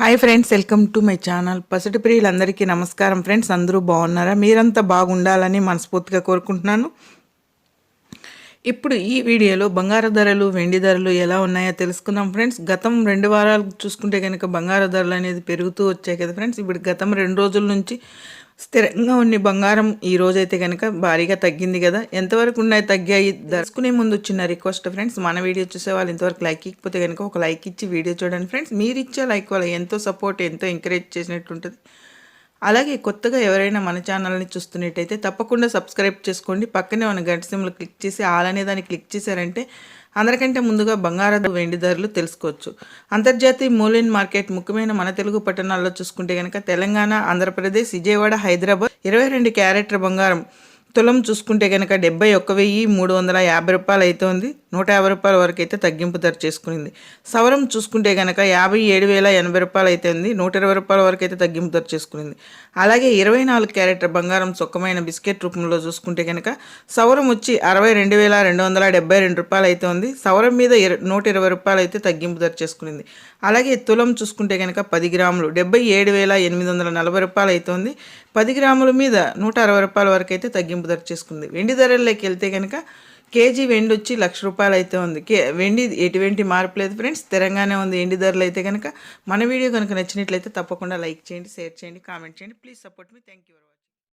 Hi friends welcome to my channel పసిటి ప్రియులందరికీ నమస్కారం friends అందరూ బాగున్నారా? మీరంతా బాగుండాలని మనస్ఫూర్తిగా కోరుకుంటున్నాను. ఇప్పుడు ఈ వీడియోలో బంగారు ధరలు వెండి ధరలు ఎలా ఉన్నాయో తెలుసుకుందాం ఫ్రెండ్స్ గతం రెండు వారాలు చూసుకుంటే కనుక బంగారు ధరలు అనేది పెరుగుతూ వచ్చాయి కదా ఫ్రెండ్స్ ఇప్పుడు గతం రెండు రోజుల నుంచి స్థిరంగా ఉన్న బంగారం ఈ రోజైతే కనుక భారీగా తగ్గింది కదా. ఎంతవరకు ఉన్నాయి తగ్గాయి? దర్చుకునే ముందు వచ్చిన రిక్వెస్ట్ ఫ్రెండ్స్ మన వీడియో చూసే వాళ్ళు ఇంతవరకు లైక్ ఇకపోతే కనుక ఒక లైక్ ఇచ్చి వీడియో చూడండి ఫ్రెండ్స్. మీరు ఇచ్చే లైక్ వల్ల ఎంతో సపోర్ట్ ఎంతో ఎంకరేజ్ చేసినట్టు ఉంటుంది అలాగే కొత్తగా ఎవరైనా మన ఛానల్ని చూస్తున్నట్టయితే తప్పకుండా సబ్స్క్రైబ్ చేసుకోండి. పక్కనే ఉన్న గంట సింబల్ క్లిక్ చేసి ఆలనే దాన్ని క్లిక్ చేశారంటే అందరికంటే ముందుగా బంగారు వెండి ధరలు తెలుసుకోవచ్చు. అంతర్జాతీయ మూలైన్ మార్కెట్ ముఖ్యమైన మన తెలుగు పట్టణాల్లో చూసుకుంటే కనుక తెలంగాణ ఆంధ్రప్రదేశ్ విజయవాడ హైదరాబాద్ ఇరవై రెండు క్యారెట్ల బంగారం తులం చూసుకుంటే కనుక డెబ్బై ఒక్క వెయ్యి మూడు వందల యాభై రూపాయలు అవుతుంది నూట యాభై రూపాయల వరకు అయితే తగ్గింపు ధర చేసుకునింది. సవరం చూసుకుంటే కనుక యాభై ఏడు వేల ఎనభై రూపాయలు అయితే ఉంది. నూట ఇరవై రూపాయల వరకు అయితే తగ్గింపు ధర చేసుకునింది. అలాగే ఇరవై నాలుగు క్యారెట్ బంగారం సొక్కమైన బిస్కెట్ రూపంలో చూసుకుంటే కనుక సవరం వచ్చి అరవై రెండు వేల రెండు వందల డెబ్బై రెండు రూపాయలు అయితే ఉంది. సవరం మీద నూట ఇరవై రూపాయలు అయితే తగ్గింపు ధర చేసుకునింది. అలాగే తులం చూసుకుంటే కనుక పది గ్రాములు డెబ్బై ఏడు వేల ఎనిమిది వందల నలభై రూపాయలు అయితే ఉంది. పది గ్రాముల మీద నూట అరవై రూపాయల వరకు అయితే తగ్గింపు ధర చేసుకుంది. వెండి ధరల్లోకి వెళ్తే కనుక కేజీ వెండి వచ్చి లక్ష రూపాయలు అయితే ఉంది. కే వెండి ఎటువంటి మార్పు లేదు ఫ్రెండ్స్. స్థిరంగానే ఉంది. ఎండి ధరలు అయితే కనుక మన వీడియో కనుక నచ్చినట్లయితే తప్పకుండా లైక్ చేయండి షేర్ చేయండి కామెంట్ చేయండి. Please support me. Thank you